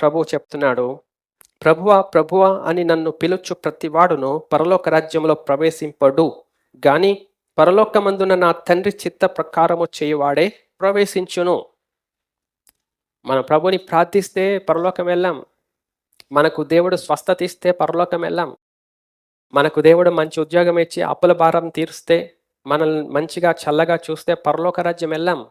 ప్రభు చెప్తున్నాడు ప్రభువా ప్రభువా అని నన్ను పిలుచు ప్రతివాడును పరలోక రాజ్యంలో ప్రవేశింపడు. గాని పరలోకమందున నా తండ్రి చిత్త ప్రకారము చేయువాడే ప్రవేశించును. మన ప్రభుని ప్రార్థిస్తే పరలోకం వెళ్ళాం. మనకు దేవుడు స్వస్థత ఇస్తే పరలోకం వెళ్ళాం. మనకు దేవుడు మంచి ఉద్యోగం ఇచ్చి అప్పుల భారం తీరుస్తే మనల్ని మంచిగా చల్లగా చూస్తే పరలోక రాజ్యం వెళ్ళాం.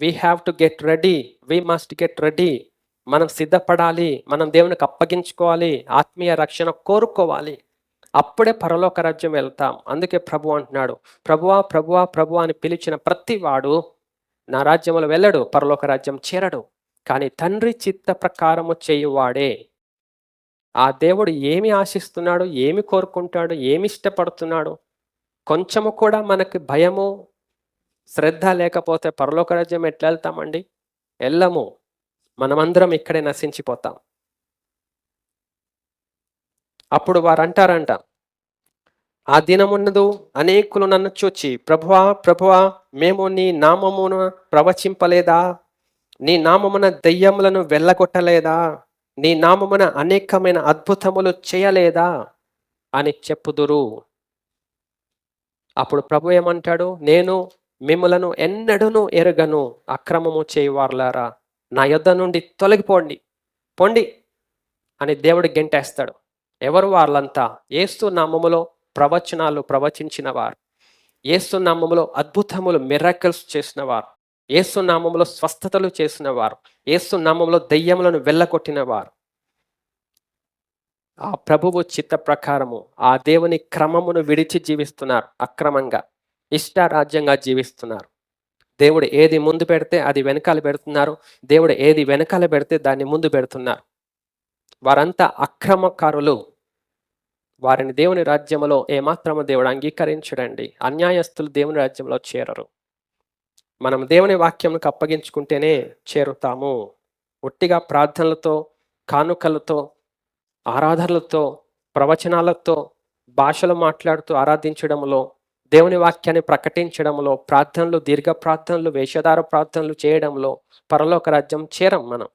We have to get ready we must get ready మనం సిద్ధపడాలి మనం దేవునికి అప్పగించుకోవాలి ఆత్మీయ రక్షణ కోరుకోవాలి. అప్పుడే పరలోక రాజ్యం వెళ్తాం. అందుకే ప్రభు అంటున్నాడు ప్రభువా ప్రభువా ప్రభు అని పిలిచిన ప్రతివాడు నా రాజ్యంలో వెళ్ళడు పరలోక రాజ్యం చేరడు. కానీ తండ్రి చిత్త ప్రకారము చేయువాడే. ఆ దేవుడు ఏమి ఆశిస్తున్నాడు ఏమి కోరుకుంటాడు ఏమి ఇష్టపడుతున్నాడు? కొంచెము కూడా మనకి భయము శ్రద్ధ లేకపోతే పరలోక రాజ్యం ఎట్లా వెళ్తామండి? వెళ్ళము. మనమందరం ఇక్కడే నశించిపోతాం. అప్పుడు వారు అంటారంట ఆ దినమున్నదు అనేకులు నన్ను చూచి ప్రభువా ప్రభువా మేము నీ నామమును ప్రవచింపలేదా? నీ నామమున దెయ్యములను వెళ్ళగొట్టలేదా? నీ నామమున అనేకమైన అద్భుతములు చేయలేదా? అని చెప్పుదురు. అప్పుడు ప్రభు ఏమంటాడు నేను మిమ్మలను ఎన్నడూను ఎరగను అక్రమము చేయవారులారా. నా యొద్ద నుండి తొలగిపోండి పొండి అని దేవుడు గెంటేస్తాడు. ఎవరు వాళ్ళంతా ఏస్తు నామములో ప్రవచనాలు ప్రవచించిన వారు ఏస్తు నామములో అద్భుతములు మిరాకల్స్ చేసిన వారు ఏసు నామములో స్వస్థతలు చేసిన వారు ఏసు నామములో దెయ్యములను వెళ్ళగొట్టిన వారు ఆ ప్రభువు చిత్త ప్రకారము ఆ దేవుని క్రమమును విడిచి జీవిస్తున్నారు అక్రమంగా ఇష్టారాజ్యంగా జీవిస్తున్నారు. దేవుడు ఏది ముందు పెడితే అది వెనకాల పెడుతున్నారు. దేవుడు ఏది వెనకాల పెడితే దాన్ని ముందు పెడుతున్నారు. వారంతా అక్రమకారులు. వారిని దేవుని రాజ్యములో ఏమాత్రము దేవుడు అంగీకరించడండి. అన్యాయస్తులు దేవుని రాజ్యంలో చేరరు. మనం దేవుని వాక్యంకు అప్పగించుకుంటేనే చేరుతాము. ఒట్టిగా ప్రార్థనలతో కానుకలతో ఆరాధనలతో ప్రవచనాలతో భాషలు మాట్లాడుతూ ఆరాధించడంలో దేవుని వాక్యాన్ని ప్రకటించడంలో ప్రార్థనలు దీర్ఘ ప్రార్థనలు వేషధార ప్రార్థనలు చేయడంలో పరలోక రాజ్యం చేరం మనం.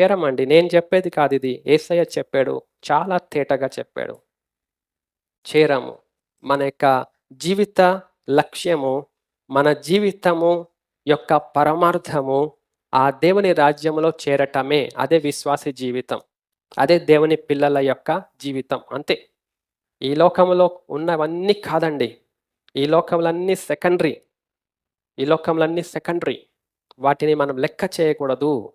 చేరమండి నేను చెప్పేది కాదు ఇది. ఏసయ్య చెప్పాడు. చాలా తేటగా చెప్పాడు. చేరము మన యొక్క జీవిత లక్ష్యము మన జీవితము యొక్క పరమార్థము ఆ దేవుని రాజ్యంలో చేరటమే. అదే విశ్వాసి జీవితం. అదే దేవుని పిల్లల యొక్క జీవితం. అంతే. ఈ లోకంలో ఉన్నవన్నీ కాదండి. ఈ లోకములన్నీ సెకండరీ. ఈ లోకములన్నీ సెకండరీ. వాటిని మనం లెక్క చేయకూడదు.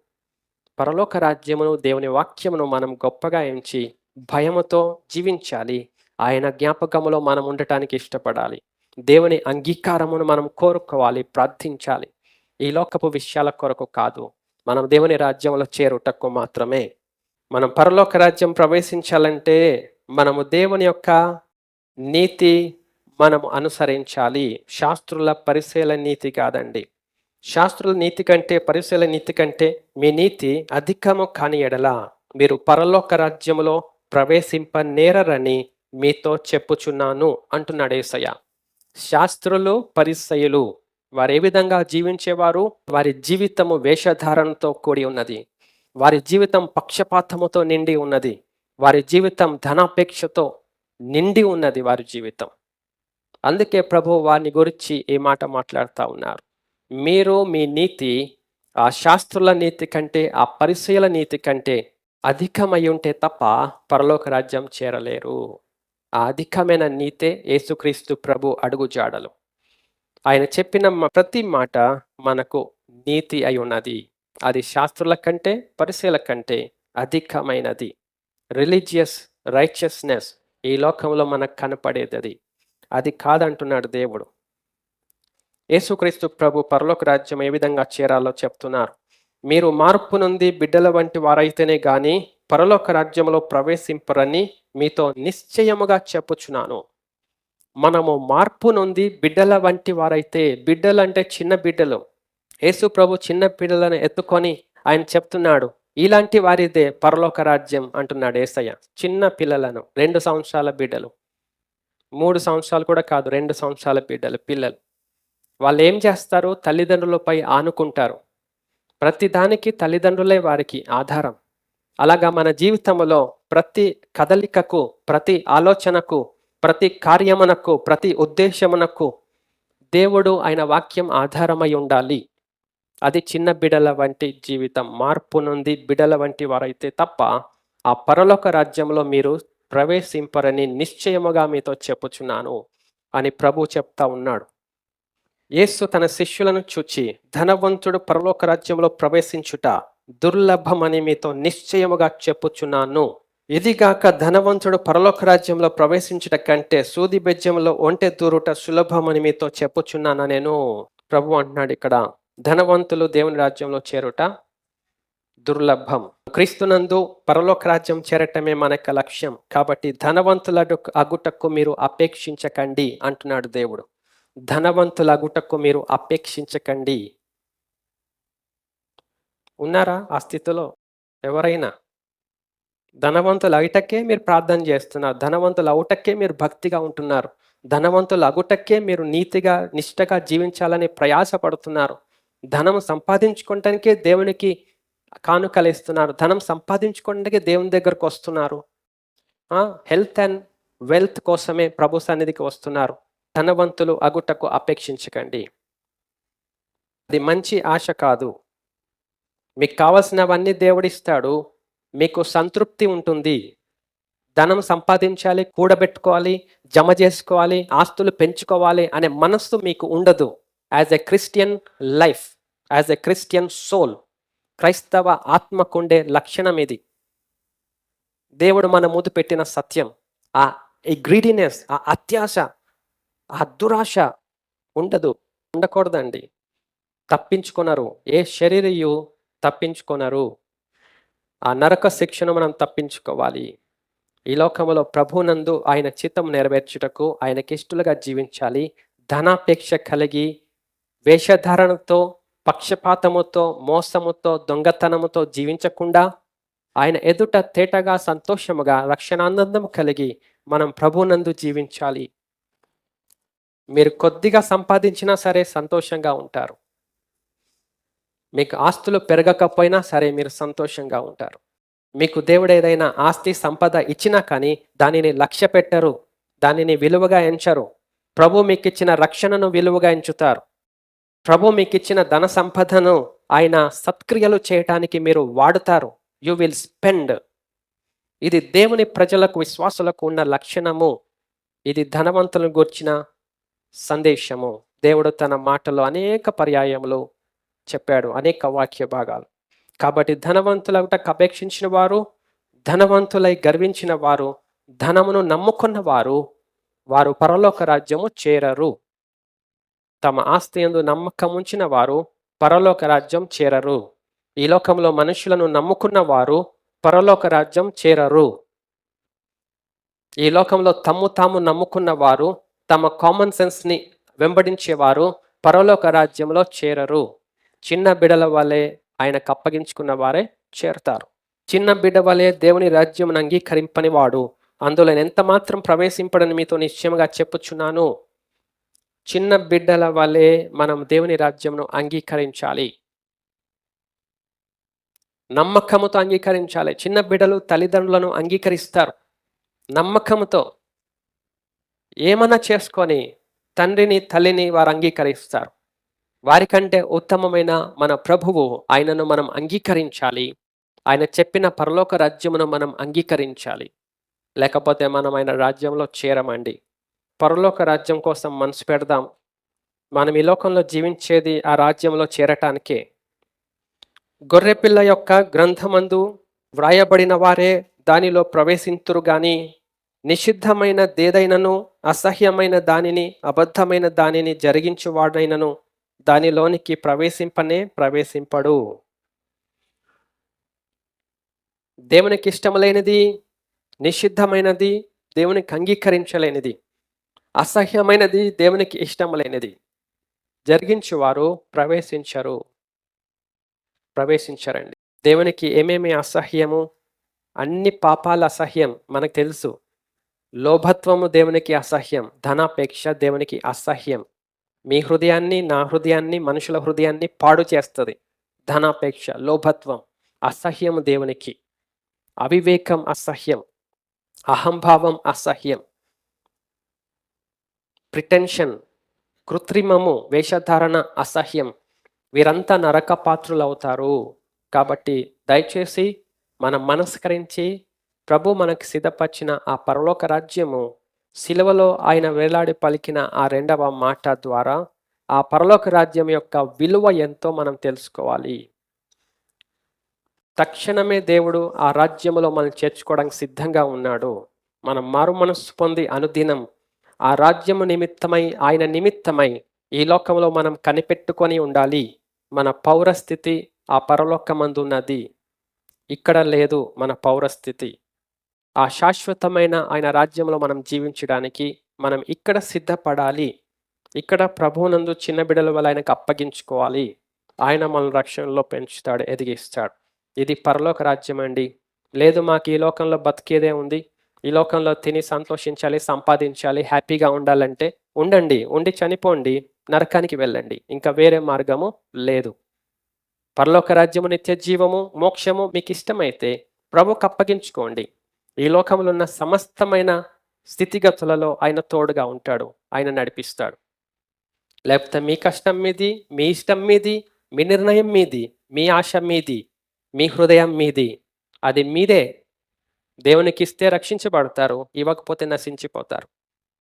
పరలోక రాజ్యమును దేవుని వాక్యమును మనం గొప్పగా ఎంచి భయముతో జీవించాలి. ఆయన జ్ఞాపకములో మనం ఉండటానికి ఇష్టపడాలి. దేవుని అంగీకారమును మనం కోరుకోవాలి ప్రార్థించాలి. ఈ లోకపు విషయాల కొరకు కాదు. మనం దేవుని రాజ్యంలో చేరుటకు మాత్రమే. మనం పరలోక రాజ్యం ప్రవేశించాలంటే మనము దేవుని యొక్క నీతి మనము అనుసరించాలి. శాస్త్రుల పరిశీల నీతి కాదండి. శాస్త్రుల నీతి కంటే పరిశీల నీతి కంటే మీ నీతి అధికము కాని ఎడల మీరు పరలోక రాజ్యములో ప్రవేశింప నేరరని మీతో చెప్పుచున్నాను అంటున్నాడు ఏసయ్య. శాస్త్రులు పరిశయులు వారు ఏ విధంగా జీవించేవారు వారి జీవితము వేషధారణతో కూడి ఉన్నది. వారి జీవితం పక్షపాతముతో నిండి ఉన్నది. వారి జీవితం ధనాపేక్షతో నిండి ఉన్నది వారి జీవితం. అందుకే ప్రభు వారిని గురించి ఈ మాట మాట్లాడుతూ ఉన్నారు. మీరు మీ నీతి ఆ శాస్త్రుల నీతి కంటే ఆ పరిశీల నీతి కంటే అధికమై ఉంటే తప్ప పరలోక రాజ్యం చేరలేరు. ఆ అధికమైన నీతే యేసుక్రీస్తు ప్రభు అడుగుజాడలు ఆయన చెప్పిన ప్రతి మాట మనకు నీతి అయి ఉన్నది. అది శాస్త్రుల కంటే పరిశీల కంటే అధికమైనది. రిలీజియస్ రైచియస్నెస్ ఈ లోకంలో మనకు కనపడేది అది కాదంటున్నాడు దేవుడు. యేసుక్రీస్తు ప్రభు పరలోక రాజ్యం ఏ విధంగా చేరాలో చెప్తున్నారు. మీరు మార్పు నుండి బిడ్డల వంటి వారైతేనే గాని పరలోక రాజ్యంలో ప్రవేశింపరని మీతో నిశ్చయముగా చెప్పుచున్నాను. మనము మార్పు నుండి బిడ్డల వంటి వారైతే బిడ్డలు అంటే చిన్న బిడ్డలు. యేసు ప్రభు చిన్న బిడ్డలను ఎత్తుకొని ఆయన చెప్తున్నాడు ఇలాంటి వారిదే పరలోక రాజ్యం అంటున్నాడు ఏసయ్య. చిన్న పిల్లలను రెండు సంవత్సరాల బిడ్డలు. మూడు సంవత్సరాలు కూడా కాదు రెండు సంవత్సరాల బిడ్డలు పిల్లలు. వాళ్ళు ఏం చేస్తారు తల్లిదండ్రులపై ఆనుకుంటారు. ప్రతిదానికి తల్లిదండ్రులే వారికి ఆధారం. అలాగా మన జీవితంలో ప్రతి కదలికకు ప్రతి ఆలోచనకు ప్రతి కార్యమునకు ప్రతి ఉద్దేశమునకు దేవుడు ఆయన వాక్యం ఆధారమై ఉండాలి. అది చిన్న బిడల వంటి జీవితం మార్పు నుండి బిడల వంటి వారైతే తప్ప ఆ పరలోక రాజ్యంలో మీరు ప్రవేశింపరని నిశ్చయముగా మీతో చెప్పుచున్నాను అని ప్రభు చెప్తా ఉన్నాడు. యేసు తన శిష్యులను చూచి ధనవంతుడు పరలోక రాజ్యంలో ప్రవేశించుట దుర్లభమని మీతో నిశ్చయముగా చెప్పుచున్నాను. ఇదిగాక ధనవంతుడు పరలోక రాజ్యంలో ప్రవేశించుట కంటే సూది బెజ్యంలో ఒంటె దూరుట సులభమని మీతో చెప్పుచున్నాను నేను? ప్రభు అంటున్నాడు ఇక్కడ. ధనవంతులు దేవుని రాజ్యంలో చేరుట దుర్లభం. క్రీస్తునందు పరలోక రాజ్యం చేరటమే మన యొక్క లక్ష్యం. కాబట్టి ధనవంతుల అగుటకు మీరు అపేక్షించకండి అంటున్నాడు దేవుడు. ధనవంతుల అగుటకు మీరు అపేక్షించకండి. ఉన్నారా ఆ స్థితిలో? ఎవరైనా? ధనవంతులు అగుటకే మీరు ప్రార్థన చేస్తున్నారు. ధనవంతులు అవుటకే మీరు భక్తిగా ఉంటున్నారు. ధనవంతులు అగుటకే మీరు నీతిగా నిష్టగా జీవించాలని ప్రయాసపడుతున్నారు. ధనం సంపాదించుకోవటానికే దేవునికి కానుకలు ఇస్తున్నారు ధనం సంపాదించుకోవడానికి దేవుని దగ్గరకు వస్తున్నారు. హెల్త్ అండ్ వెల్త్ కోసమే ప్రభు సన్నిధికి వస్తున్నారు. ధనవంతులు అగుటకు అపేక్షించకండి. అది మంచి ఆశ కాదు. మీకు కావలసినవన్నీ దేవుడిస్తాడు. మీకు సంతృప్తి ఉంటుంది. ధనం సంపాదించాలి కూడబెట్టుకోవాలి జమ చేసుకోవాలి ఆస్తులు పెంచుకోవాలి అనే మనస్సు మీకు ఉండదు. As a Christian life as a Christian soul. క్రైస్తవ ఆత్మకుండే లక్షణం ఇది దేవుడు మన ముందు పెట్టిన సత్యం ఆ ఈ గ్రీడినెస్ ఆ అత్యాశ ఆ దురాశ ఉండదు ఉండకూడదండి. తప్పించుకున్నారు ఏ శరీరయు తప్పించుకున్నారు ఆ నరక శిక్షను మనం తప్పించుకోవాలి. ఈ లోకంలో ప్రభునందు ఆయన చిత్తం నెరవేర్చుటకు ఆయనకిష్టులుగా జీవించాలి. ధనాపేక్ష కలిగి వేషధారణతో పక్షపాతముతో మోసముతో దొంగతనముతో జీవించకుండా ఆయన ఎదుట తేటగా సంతోషముగా రక్షణానందం కలిగి మనం ప్రభునందు జీవించాలి. మీరు కొద్దిగా సంపాదించినా సరే సంతోషంగా ఉంటారు. మీకు ఆస్తులు పెరగకపోయినా సరే మీరు సంతోషంగా ఉంటారు. మీకు దేవుడు ఏదైనా ఆస్తి సంపద ఇచ్చినా కానీ దానిని లక్ష్య పెట్టరు దానిని విలువగా ఎంచరు. ప్రభు మీకు ఇచ్చిన రక్షణను విలువగా ఎంచుతారు. ప్రభు మీకు ఇచ్చిన ధన సంపదను ఆయన సత్క్రియలు చేయటానికి మీరు వాడుతారు. యు విల్ స్పెండ్ ఇది దేవుని ప్రజలకు విశ్వాసులకు ఉన్న లక్షణము. ఇది ధనవంతులను గూర్చిన సందేశము. దేవుడు తన మాటలో అనేక పర్యాయములు చెప్పాడు అనేక వాక్య భాగాలు. కాబట్టి ధనవంతులకు అపేక్షించిన వారు ధనవంతులై గర్వించిన వారు ధనమును నమ్ముకున్న వారు వారు పరలోక రాజ్యము చేరరు. తమ ఆస్తి ఎందు నమ్మకం ఉంచిన వారు పరలోక రాజ్యం చేరరు. ఈ లోకంలో మనుషులను నమ్ముకున్న వారు పరలోక రాజ్యం చేరరు. ఈ లోకంలో తమ్ము తాము నమ్ముకున్న వారు తమ కామన్ సెన్స్ని వెంబడించేవారు పరలోక రాజ్యంలో చేరరు. చిన్న బిడల వలె ఆయనకు అప్పగించుకున్న వారే చేరతారు. చిన్న బిడ్డ వలె దేవుని రాజ్యం అంగీకరింపని వాడు. అందులో ఎంత మాత్రం ప్రవేశింపడని మీతో నిశ్చయముగా చెప్పుచున్నాను? చిన్న బిడ్డల వల్లే మనం దేవుని రాజ్యంను అంగీకరించాలి. నమ్మకముతో అంగీకరించాలి. చిన్న బిడ్డలు తల్లిదండ్రులను అంగీకరిస్తారు. నమ్మకముతో ఏమన్నా చేసుకొని తండ్రిని తల్లిని వారు అంగీకరిస్తారు. వారికంటే ఉత్తమమైన మన ప్రభువు ఆయనను మనం అంగీకరించాలి. ఆయన చెప్పిన పరలోక రాజ్యమును మనం అంగీకరించాలి. లేకపోతే మనం ఆయన రాజ్యంలో చేరమండి. పరలోక రాజ్యం కోసం మనసు పెడదాం. మనం ఈ లోకంలో జీవించేది ఆ రాజ్యంలో చేరటానికే. గొర్రెపిల్ల యొక్క గ్రంథమందు వ్రాయబడిన వారే దానిలో ప్రవేశింతురు గాని నిషిద్ధమైన దేదైనను అసహ్యమైన దానిని అబద్ధమైన దానిని జరిగించువాడైనను దానిలోనికి ప్రవేశింపనే ప్రవేశింపడు. దేవునికి ఇష్టములైనది నిషిద్ధమైనది దేవునికి అంగీకరించలేనిది. అసహ్యమైనది దేవునికి ఇష్టములైనది. జరిగించేవారు ప్రవేశించరు. ప్రవేశించరండి. దేవునికి ఏమేమి అసహ్యము? అన్ని పాపాల అసహ్యం మనకు తెలుసు. లోభత్వము దేవునికి అసహ్యం. ధనాపేక్ష దేవునికి అసహ్యం. మీ హృదయాన్ని నా హృదయాన్ని మనుషుల హృదయాన్ని పాడు చేస్తుంది. ధనాపేక్ష లోభత్వం అసహ్యము దేవునికి. అవివేకం అసహ్యం. అహంభావం అసహ్యం. ప్రిటెన్షన్ కృత్రిమము వేషధారణ అసహ్యం వీరంతా నరక పాత్రులవుతారు కాబట్టి దయచేసి మనం మనస్కరించి ప్రభు మనకు సిద్ధపరిచిన ఆ పరలోక రాజ్యము సిలువలో ఆయన వేలాడి పలికిన ఆ రెండవ మాట ద్వారా ఆ పరలోక రాజ్యం యొక్క విలువ ఎంతో మనం తెలుసుకోవాలి. తక్షణమే దేవుడు ఆ రాజ్యములో మనం చేర్చుకోవడానికి సిద్ధంగా ఉన్నాడు. మనం మారు మనస్సు పొంది అనుదినం ఆ రాజ్యము నిమిత్తమై ఆయన నిమిత్తమై ఈ లోకంలో మనం కనిపెట్టుకొని ఉండాలి. మన పౌరస్థితి ఆ పరలోకమందు ఉన్నది ఇక్కడ లేదు మన పౌరస్థితి. ఆ శాశ్వతమైన ఆయన రాజ్యంలో మనం జీవించడానికి మనం ఇక్కడ సిద్ధపడాలి. ఇక్కడ ప్రభువునందు చిన్న బిడ్డల వల్ల ఆయనకు అప్పగించుకోవాలి. ఆయన మన రక్షణలో పెంచుతాడు ఎదిగిస్తాడు. ఇది పరలోక రాజ్యం అండి లేదు మాకు ఈ లోకంలో బతికేదే ఉంది. ఈ లోకంలో తిని సంతోషించాలి సంపాదించాలి హ్యాపీగా ఉండాలంటే ఉండండి ఉండి చనిపోండి నరకానికి వెళ్ళండి. ఇంకా వేరే మార్గము లేదు. పరలోక రాజ్యము నిత్య జీవము మోక్షము మీకు ఇష్టమైతే ప్రభుకు అప్పగించుకోండి. ఈ లోకంలో ఉన్న సమస్తమైన స్థితిగతులలో ఆయన తోడుగా ఉంటాడు ఆయన నడిపిస్తాడు. లేకపోతే మీ కష్టం మీది మీ ఇష్టం మీది మీ నిర్ణయం మీది మీ ఆశ మీది మీ హృదయం మీది అది మీదే దేవునికి ఇస్తే రక్షించబడతారు ఇవ్వకపోతే నశించిపోతారు.